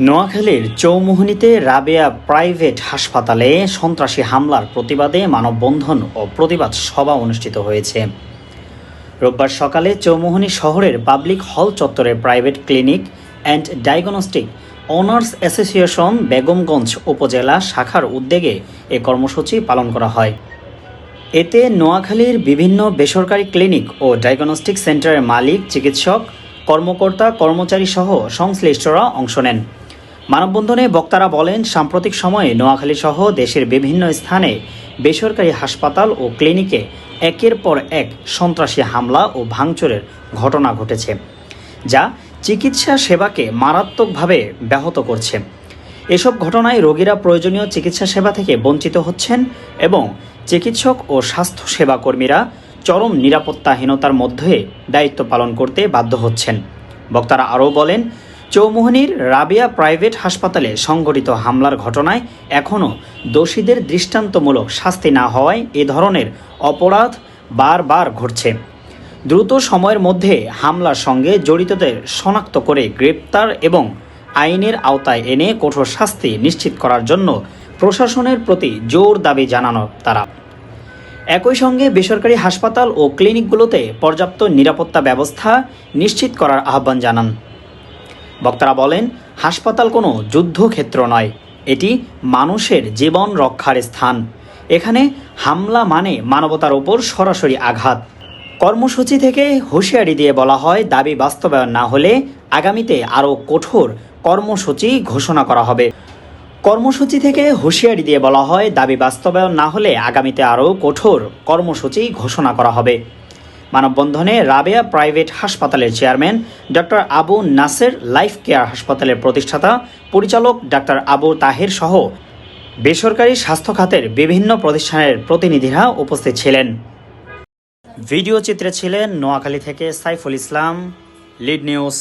নোয়াখালীর চৌমুহনীতে রাবেয়া প্রাইভেট হাসপাতালে সন্ত্রাসী হামলার প্রতিবাদে মানববন্ধন ও প্রতিবাদ সভা অনুষ্ঠিত হয়েছে। রোববার সকালে চৌমুহনী শহরের পাবলিক হল চত্বরে private clinic and diagnostic owners association Begumganj উপজেলা শাখার উদ্যোগে এ কর্মসূচি পালন করা হয়। এতে নোয়াখালীর বিভিন্ন বেসরকারি ক্লিনিক ও ডায়াগনস্টিক সেন্টারের মালিক, চিকিৎসক, কর্মকর্তা, কর্মচারী সহ সংশ্লিষ্টরা অংশ নেন। মানববন্ধনে বক্তারা বলেন, সাম্প্রতিক সময়ে নোয়াখালী সহ দেশের বিভিন্ন স্থানে বেসরকারি হাসপাতাল ও ক্লিনিকে একের পর এক সন্ত্রাসী হামলা ও ভাঙচুরের ঘটনা ঘটেছে, যা চিকিৎসা সেবাকে মারাত্মকভাবে ব্যাহত করছে। এসব ঘটনায় রোগীরা প্রয়োজনীয় চিকিৎসা সেবা থেকে বঞ্চিত হচ্ছেন এবং চিকিৎসক ও স্বাস্থ্য সেবা কর্মীরা চরম নিরাপত্তাহীনতার মধ্যে দায়িত্ব পালন করতে বাধ্য হচ্ছেন। বক্তারা আরও বলেন চৌমোহনীর রাবিয়া প্রাইভেট হাসপাতালে সংঘটিত হামলার ঘটনায় এখনও দোষীদের দৃষ্টান্তমূলক শাস্তি না হওয়ায় এ ধরনের অপরাধ বারবার ঘটছে। দ্রুত সময়ের মধ্যে হামলার সঙ্গে জড়িতদের শনাক্ত করে গ্রেপ্তার এবং আইনের আওতায় এনে কঠোর শাস্তি নিশ্চিত করার জন্য প্রশাসনের প্রতি জোর দাবি জানানো তারা। একই সঙ্গে বেসরকারি হাসপাতাল ও ক্লিনিকগুলোতে পর্যাপ্ত নিরাপত্তা ব্যবস্থা নিশ্চিত করার আহ্বান জানান। বক্তারা বলেন, হাসপাতাল কোনো যুদ্ধক্ষেত্র নয়। এটি মানুষের জীবন রক্ষার স্থান। এখানে হামলা মানে মানবতার ওপর সরাসরি আঘাত। কর্মসূচি থেকে হুঁশিয়ারি দিয়ে বলা হয়, দাবি বাস্তবায়ন না হলে আগামীতে আরও কঠোর কর্মসূচি ঘোষণা করা হবে। কর্মসূচি থেকে হুঁশিয়ারি দিয়ে বলা হয়, দাবি বাস্তবায়ন না হলে আগামীতে আরও কঠোর কর্মসূচি ঘোষণা করা হবে। মানববন্ধনে রাবেয়া প্রাইভেট হাসপাতালের chairman doctor Abu Naser life care হাসপাতালের প্রতিষ্ঠাতা, পরিচালক ডাক্তার আবু তাহের সহ বেসরকারি স্বাস্থ্য খাতের বিভিন্ন প্রতিষ্ঠানের প্রতিনিধিরা উপস্থিত ছিলেন। ভিডিও চিত্রে ছিলেন নোয়াখালী থেকে সাইফুল ইসলাম, লিড নিউজ।